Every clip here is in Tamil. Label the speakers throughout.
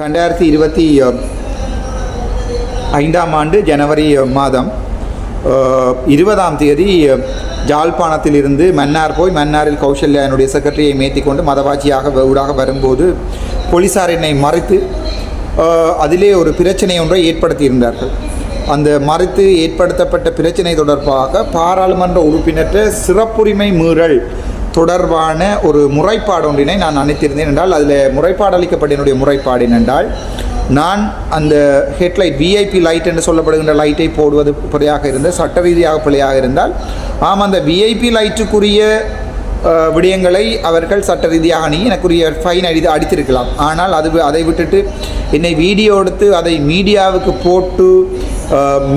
Speaker 1: ரெண்டாயிரத்தி இருபத்தி ஐந்தாம் ஆண்டு ஜனவரி மாதம் இருபதாம் தேதி ஜாழ்ப்பாணத்திலிருந்து மன்னார் போய் மன்னாரில் கௌசல்யா என்னுடைய செக்ரட்டரியை மேத்தி கொண்டு மதவாச்சியாக ஊடாக வரும்போது போலீஸார் என்னை மறைத்து அதிலே ஒரு பிரச்சனை ஒன்றை ஏற்படுத்தியிருந்தார்கள் அந்த மறைத்து ஏற்படுத்தப்பட்ட பிரச்சனை தொடர்பாக பாராளுமன்ற உறுப்பினற்ற சிறப்புரிமை மீறல் தொடர்பான ஒரு முறைப்பாடு ஒன்றினை நான் அனைத்திருந்தேன் என்றால் அதில் முறைப்பாடு அளிக்கப்பட்ட என்னுடைய முறைப்பாடு என்னென்றால் நான் அந்த ஹெட்லைட் விஐபி லைட் என்று சொல்லப்படுகின்ற லைட்டை போடுவது பிழையாக இருந்த சட்ட ரீதியாக பிழையாக இருந்தால் ஆம் அந்த விஐபி லைட்டுக்குரிய விடயங்களை அவர்கள் சட்ட ரீதியாக நீ எனக்குரிய ஃபைன் அடி அடித்திருக்கலாம். ஆனால் அது அதை விட்டுட்டு என்னை வீடியோ எடுத்து அதை மீடியாவுக்கு போட்டு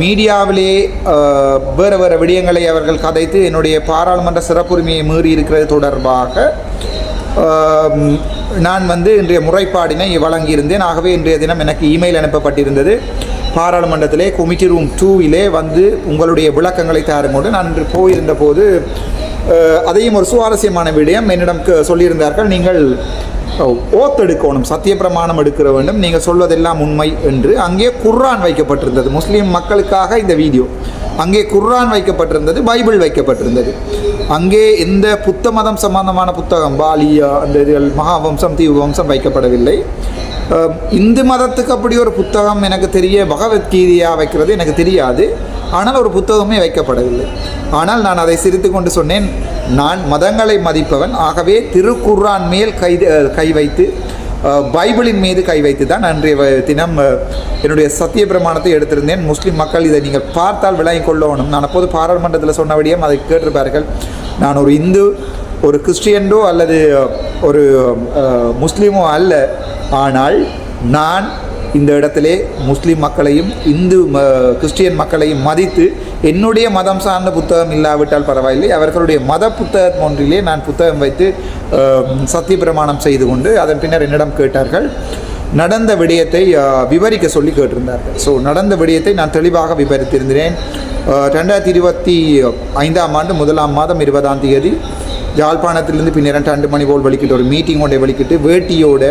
Speaker 1: மீடியாவிலே வேறு வேறு விடயங்களை அவர்கள் கதைத்து என்னுடைய பாராளுமன்ற சிறப்புரிமையை மீறி இருக்கிறது தொடர்பாக நான் வந்து இன்றைய முறைப்பாடினை வழங்கியிருந்தேன். ஆகவே இன்றைய தினம் எனக்கு இமெயில் அனுப்பப்பட்டிருந்தது. பாராளுமன்றத்திலே கொமிட்டி ரூம் டூவிலே வந்து உங்களுடைய விளக்கங்களை தாருங்கொண்டு நான் இன்று போயிருந்த போது அதையும் ஒரு சுவாரஸ்யமான விடயம் என்னிடம் சொல்லியிருந்தார்கள். நீங்கள் ஓத் எடுக்கணும் சத்திய பிரமாணம் எடுக்கிற வேண்டும். நீங்கள் சொல்வதெல்லாம் உண்மை என்று அங்கே குர்ரான் வைக்கப்பட்டிருந்தது. முஸ்லீம் மக்களுக்காக இந்த வீடியோ. அங்கே குர்ரான் வைக்கப்பட்டிருந்தது பைபிள் வைக்கப்பட்டிருந்தது. அங்கே எந்த புத்த மதம் சம்பந்தமான புத்தகம் பாலியா அந்த இதுகள் மகாவம்சம் தீவம்சம் வைக்கப்படவில்லை. இந்து மதத்துக்கு அப்படி ஒரு புத்தகம் எனக்கு தெரிய பகவத்கீதையாக வைக்கிறது எனக்கு தெரியாது. ஆனால் ஒரு புத்தகமே வைக்கப்படவில்லை. ஆனால் நான் அதை சிரித்து கொண்டு சொன்னேன் நான் மதங்களை மதிப்பவன். ஆகவே திருக்குர்ரான் மேல் கை கை வைத்து பைபிளின் மீது கை வைத்து தான் அன்றைய தினம் என்னுடைய சத்திய பிரமாணத்தை எடுத்திருந்தேன். முஸ்லீம் மக்கள் இதை நீங்கள் பார்த்தால் விளங்கிக் கொள்ளணும். நான் அப்போது பாராளுமன்றத்தில் சொன்னபடியும் அதை கேட்டிருப்பார்கள். நான் ஒரு இந்து ஒரு கிறிஸ்டியனோ அல்லது ஒரு முஸ்லீமோ அல்ல. ஆனால் நான் இந்த இடத்திலே முஸ்லீம் மக்களையும் இந்து கிறிஸ்டியன் மக்களையும் மதித்து என்னுடைய மதம் சார்ந்த புத்தகம் இல்லாவிட்டால் பரவாயில்லை. அவர்களுடைய மத புத்தகம் ஒன்றிலே நான் புத்தகம் வைத்து சத்திய பிரமாணம் செய்து கொண்டு அதன் பின்னர் என்னிடம் கேட்டார்கள். நடந்த விடயத்தை விவரிக்க சொல்லி கேட்டிருந்தார்கள். ஸோ நடந்த விடயத்தை நான் தெளிவாக விவரித்திருந்தேன் ரெண்டாயிரத்தி இருபத்தி ஐந்தாம் ஆண்டு முதலாம் மாதம் இருபதாம் தேதி யாழ்ப்பாணத்திலிருந்து பின் இரண்டு ரெண்டு மணி போல் வலிக்கிட்டு ஒரு மீட்டிங் ஒன்றை வலிக்கிட்டு வேட்டியோட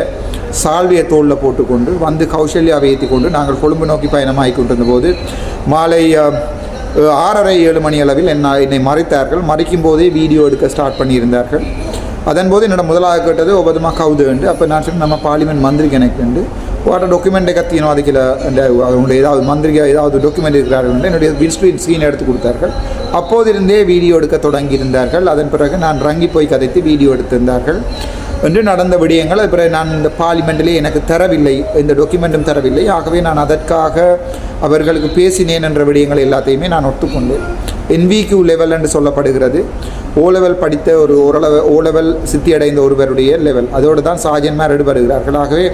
Speaker 1: சால்வியை தோளில் போட்டுக்கொண்டு வந்து கௌசல்யாவை ஏற்றி கொண்டு நாங்கள் கொழும்பு நோக்கி பயணமாகி கொண்டிருந்தபோது மாலை ஆறரை ஏழு மணி அளவில் என்ன என்னை மறைத்தார்கள். மறைக்கும் போதே வீடியோ எடுக்க ஸ்டார்ட் பண்ணியிருந்தார்கள். அதன்போது என்னோட முதலாக கேட்டது ஒபதுமா கவுது என்று. அப்போ நான் சொன்னேன் நம்ம பார்லிமெண்ட் மந்திரிக்கு எனக்கு உண்டு வாட்ட டாக்குமெண்ட்டை கத்தியனோ அதுக்கில் அந்த அவங்களுடைய ஏதாவது மந்திரிகை ஏதாவது டாக்குமெண்ட் இருக்கிறார்கள் என்று. என்னுடைய வின்ஸ்க்ரீன் ஸ்க்ரீன் எடுத்து கொடுத்தார்கள். அப்போதிருந்தே வீடியோ எடுக்க தொடங்கியிருந்தார்கள். அதன் பிறகு நான் ரங்கி போய் கதைத்து வீடியோ எடுத்திருந்தார்கள். என்று நடந்த விடயங்கள் அது பிறகு நான் இந்த பார்லிமெண்ட்டிலே எனக்கு தரவில்லை இந்த டாக்குமெண்ட்டும் தரவில்லை. ஆகவே நான் அதற்காக அவர்களுக்கு பேசினேன் என்ற விடயங்கள் எல்லாத்தையுமே நான் ஒத்துக்கொண்டேன். என்விக்யூ லெவல் என்று சொல்லப்படுகிறது. ஓ லெவல் படித்த ஒரு ஓரளவு ஓ லெவல் சித்தி அடைந்த ஒருவருடைய லெவல் அதோடு தான் சாஜன்மார் எடுபடுகிறார்கள். ஆகவே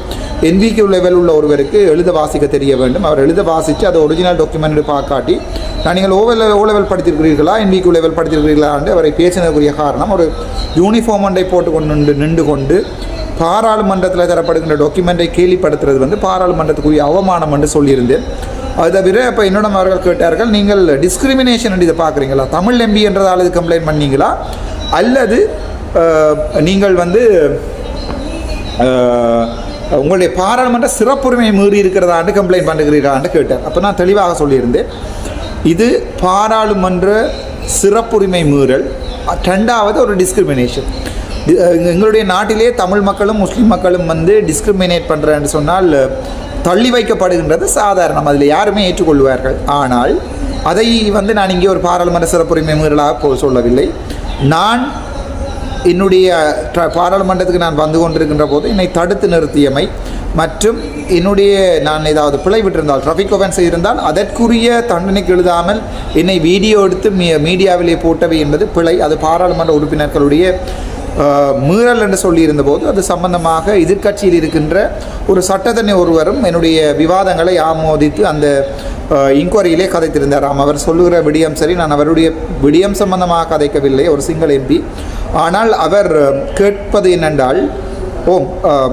Speaker 1: என்விக்யூ லெவல் உள்ள ஒருவருக்கு எழுத வாசிக்க தெரிய வேண்டும். அவர் எழுத வாசித்து அதை ஒரிஜினல் டாக்குமெண்ட் பார்க்காட்டி நான் நீங்கள் ஓ லெவல் ஓ லெவல் படித்திருக்கிறீர்களா? என்விக்யூ லெவல் படித்திருக்கிறீர்களா? என்று அவரை பேசினதுக்குரிய காரணம் ஒரு யூனிஃபார்ம் ஒன்றை போட்டுக்கொண்டு நின்று நின்று கொண்டு பாராளுமன்றத்தில் தரப்படுகின்ற டாக்குமெண்ட்டை கேள்விப்படுத்துறது வந்து பாராளுமன்றத்துக்குரிய அவமானம் என்று சொல்லியிருந்தேன். அது தவிர இப்போ என்னிடம் அவர்கள் கேட்டார்கள் நீங்கள் டிஸ்கிரிமினேஷன் இதை பார்க்குறீங்களா? தமிழ் எம்பி என்றதால் இது கம்ப்ளைண்ட் பண்ணீங்களா? அல்லது நீங்கள் வந்து உங்களுடைய பாராளுமன்ற சிறப்புரிமை மீறி இருக்கிறதாண்டு கம்ப்ளைண்ட் பண்ணுகிறீர்களான்னு கேட்டார். அப்போ நான் தெளிவாக சொல்லியிருந்தேன். இது பாராளுமன்ற சிறப்புரிமை மீறல் ரெண்டாவது ஒரு டிஸ்கிரிமினேஷன் எங்களுடைய நாட்டிலே தமிழ் மக்களும் முஸ்லீம் மக்களும் வந்து டிஸ்கிரிமினேட் பண்ணுறேன்னு சொன்னால் தள்ளி வைக்கப்படுகின்றது. சாதாரணம். அதில் யாருமே ஏற்றுக்கொள்வார்கள். ஆனால் அதை வந்து நான் இங்கே ஒரு பாராளுமன்ற சிறப்புரிமை மீறலாக சொல்லவில்லை. நான் என்னுடைய பாராளுமன்றத்துக்கு நான் வந்து கொண்டிருக்கின்ற போது என்னை தடுத்து நிறுத்தியமை மற்றும் என்னுடைய நான் ஏதாவது பிழை விட்டிருந்தால் ட்ராஃபிக் ஒஃபென்ஸ் இருந்தால் அதற்குரிய தண்டனைக்கு எழுதாமல் என்னை வீடியோ எடுத்து மீ மீடியாவிலே போட்டவை என்பது பிழை. அது பாராளுமன்ற உறுப்பினர்களுடைய மீறல் என்று சொல்லியிருந்தபோது அது சம்பந்தமாக எதிர்க்கட்சியில் இருக்கின்ற ஒரு சட்டத்தனை ஒருவரும் என்னுடைய விவாதங்களை ஆமோதித்து அந்த இன்கொயரியிலே கதைத்திருந்தாராம் அவர் சொல்லுகிற விடியம் சரி நான் அவருடைய விடியம் சம்பந்தமாக கதைக்கவில்லை ஒரு சிங்கள் எம்பி ஆனால் அவர் கேட்பது என்னென்றால் ஓ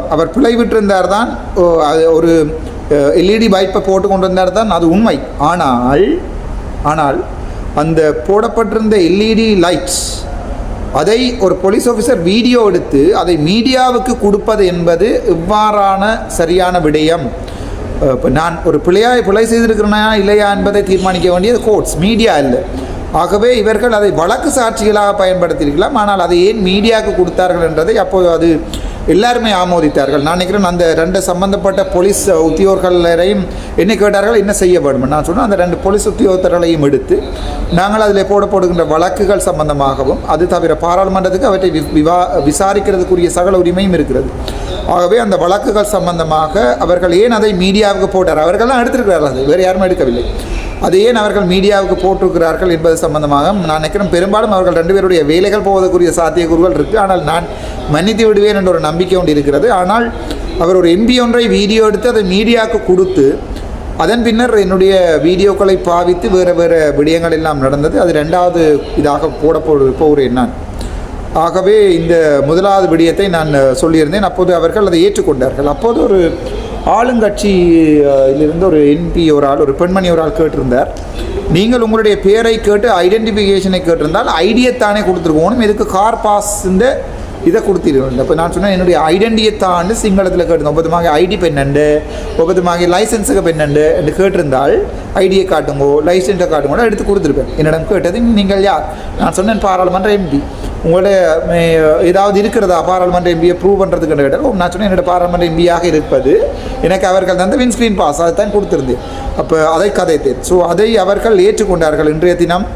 Speaker 1: அவர் பிழைவிட்டிருந்தார் தான் ஓ, அது ஒரு எல்இடி பைப்பை போட்டு கொண்டு வந்தார் தான் அது உண்மை. ஆனால் ஆனால் அந்த போடப்பட்டிருந்த எல்இடி லைட்ஸ் அதை ஒரு போலீஸ் ஆஃபீஸர் வீடியோ எடுத்து அதை மீடியாவுக்கு கொடுப்பது என்பது இவ்வாறான சரியான விடயம். இப்போ நான் ஒரு பிழையாக பிழை செய்திருக்கிறேனா இல்லையா என்பதை தீர்மானிக்க வேண்டியது கோர்ட்ஸ் மீடியா இல்லை. ஆகவே இவர்கள் அதை வழக்கு சாட்சிகளாக பயன்படுத்தியிருக்கலாம். ஆனால் அதை ஏன் மீடியாவுக்கு கொடுத்தார்கள் என்றதை அப்போது அது எல்லாருமே ஆமோதித்தார்கள். நான் நினைக்கிறேன் அந்த ரெண்டு சம்பந்தப்பட்ட போலீஸ் உத்தியோகர்களையும் என்ன கேட்டார்கள் என்ன செய்ய வேண்டும் நான் சொன்னால் அந்த ரெண்டு போலீஸ் உத்தியோகத்தர்களையும் எடுத்து நாங்கள் அதில் போடப்படுகின்ற வழக்குகள் சம்பந்தமாகவும் அது தவிர பாராளுமன்றத்துக்கு அவற்றை வி- விவா விசாரிக்கிறதுக்குரிய சகல உரிமையும் இருக்கிறது. ஆகவே அந்த வழக்குகள் சம்பந்தமாக அவர்கள் ஏன் அதை மீடியாவுக்கு போட்டார்? அவர்கள்லாம் எடுத்திருக்கிறார்கள் அது வேறு யாரும் எடுக்கவில்லை. அதையே ஏன் அவர்கள் மீடியாவுக்கு போட்டிருக்கிறார்கள் என்பது சம்பந்தமாக நான் நினைக்கிறேன். பெரும்பாலும் அவர்கள் ரெண்டு பேருடைய வேலைகள் போவதற்குரிய சாத்தியக்கூறுகள் இருக்குது ஆனால் நான் மன்னித்து விடுவேன் என்ற ஒரு நம்பிக்கை ஒன்று இருக்கிறது. ஆனால் அவர் ஒரு எம்பி ஒன்றை வீடியோ எடுத்து அதை மீடியாவுக்கு கொடுத்து அதன் பின்னர் என்னுடைய வீடியோக்களை பாவித்து வேறு வேறு விடயங்கள் எல்லாம் நடந்தது. அது ரெண்டாவது இதாக போட போ- போகிறேன் நான். ஆகவே இந்த முதலாவது விடயத்தை நான் சொல்லியிருந்தேன். அப்போது அவர்கள் அதை ஏற்றுக்கொண்டார்கள். அப்போது ஒரு ஆளுங்கட்சி ஒரு எம்பி ஒரு ஆள் ஒரு பெண்மணி ஒரு ஆள் கேட்டிருந்தார். நீங்கள் உங்களுடைய பேரை கேட்டு ஐடென்டிஃபிகேஷனை கேட்டிருந்தால் ஐடியை தானே கொடுத்துருக்கணும். இதுக்கு கார் பாஸ் இந்த இதை கொடுத்துருவேன் அப்போ நான் சொன்னேன் என்னுடைய ஐடென்டியை தாண்டு சிங்களத்தில் கேட்டிருந்தேன் ஒப்பதுமாக ஐடி பெண்ணண்டு ஒப்பதுமாக லைசன்ஸுக்கு பெண்ணண்டு என்று கேட்டிருந்தால் ஐடியை காட்டுங்கோ லைசன்ஸை காட்டுங்கோ எடுத்து கொடுத்துருப்பேன். என்னிடம் கேட்டது நீங்கள் யார்? நான் சொன்னேன் பாராளுமன்ற எம்பி உங்களோட ஏதாவது இருக்கிறதா? பாராளுமன்ற எம்பியை ப்ரூவ் பண்ணுறதுக்கு கேட்டால் நான் சொன்னேன் என்னோட பாராளுமன்ற எம்பியாக இருப்பது எனக்கு அவர்கள் தந்த வின்ஸ்க்ரீன் பாஸ் அதை தான் கொடுத்துருந்தேன். அப்போ அதை கதைத்தேன். ஸோ அதை அவர்கள் ஏற்றுக்கொண்டார்கள் இன்றைய தினம்.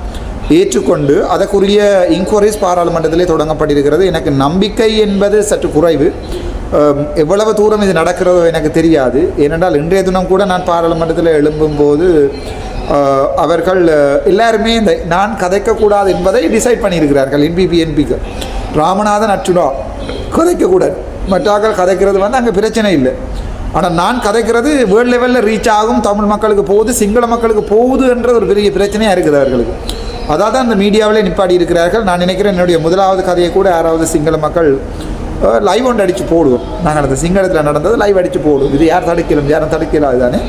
Speaker 1: ஏற்றுக்கொண்டு அதற்குரிய இன்கொயரிஸ் பாராளுமன்றத்திலே தொடங்கப்பட்டிருக்கிறது. எனக்கு நம்பிக்கை என்பது சற்று குறைவு. எவ்வளவு தூரம் இது நடக்கிறதோ எனக்கு தெரியாது. ஏனென்றால் இன்றைய தினம் கூட நான் பாராளுமன்றத்தில் எழும்பும்போது அவர்கள் எல்லாருமே இந்த நான் கதைக்கக்கூடாது என்பதை டிசைட் பண்ணியிருக்கிறார்கள் என்பிபி என்பிக்கு ராமநாதன் அச்சுடா கதைக்கக்கூடாது. மற்றாக்கள் கதைக்கிறது வந்து அங்கே பிரச்சனை இல்லை. ஆனால் நான் கதைக்கிறது வேர்ல்டு லெவலில் ரீச் ஆகும் தமிழ் மக்களுக்கு போகுது சிங்கள மக்களுக்கு போகுது ஒரு பெரிய பிரச்சனையாக இருக்குது அவர்களுக்கு. அதாவது அந்த மீடியாவிலே நிப்பாடி இருக்கிறார்கள். நான் நினைக்கிறேன் என்னுடைய முதலாவது கதையை கூட யாராவது சிங்கள மக்கள் லைவ் ஒன்று அடித்து போடுவோம். நாங்கள் அந்த சிங்களத்தில் நடந்தது லைவ் அடித்து போடுவோம். இது யார் தடுக்கலாம் யாரும் தடுக்கலாம் தானே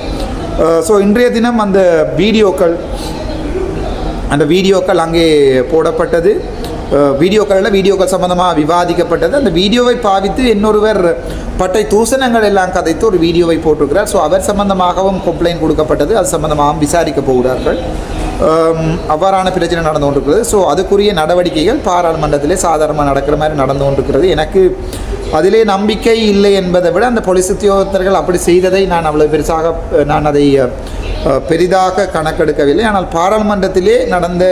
Speaker 1: ஸோ இன்றைய தினம் அந்த வீடியோக்கள் அந்த வீடியோக்கள் அங்கே போடப்பட்டது. வீடியோக்களில் வீடியோக்கள் சம்மந்தமாக விவாதிக்கப்பட்டது. அந்த வீடியோவை பாவித்து இன்னொருவர் பட்டை தூசணங்கள் எல்லாம் கதைத்து ஒரு வீடியோவை போட்டிருக்கிறார். ஸோ அவர் சம்மந்தமாகவும் கம்ப்ளைண்ட் கொடுக்கப்பட்டது. அது சம்மந்தமாகவும் விசாரிக்க போகிறார்கள். Um, அவ்வாறான பிரச்சனை நடந்து கொண்டிருக்கிறது ஸோ அதுக்குரிய நடவடிக்கைகள் பாராளுமன்றத்திலே சாதாரணமாக நடக்கிற மாதிரி நடந்து கொண்டிருக்கிறது எனக்கு அதிலே நம்பிக்கை இல்லை என்பதை விட அந்த போலீஸ் உத்தியோகத்தர்கள் அப்படி செய்ததை நான் அவ்வளவு பெருசாக நான் அதை பெரிதாக கணக்கெடுக்கவில்லை. ஆனால் பாராளுமன்றத்திலே நடந்த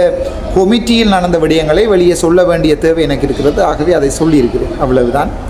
Speaker 1: கொமிட்டியில் நடந்த விடயங்களை வெளியே சொல்ல வேண்டிய தேவை எனக்கு இருக்கிறது. ஆகவே அதை சொல்லியிருக்கிறேன். அவ்வளவுதான்.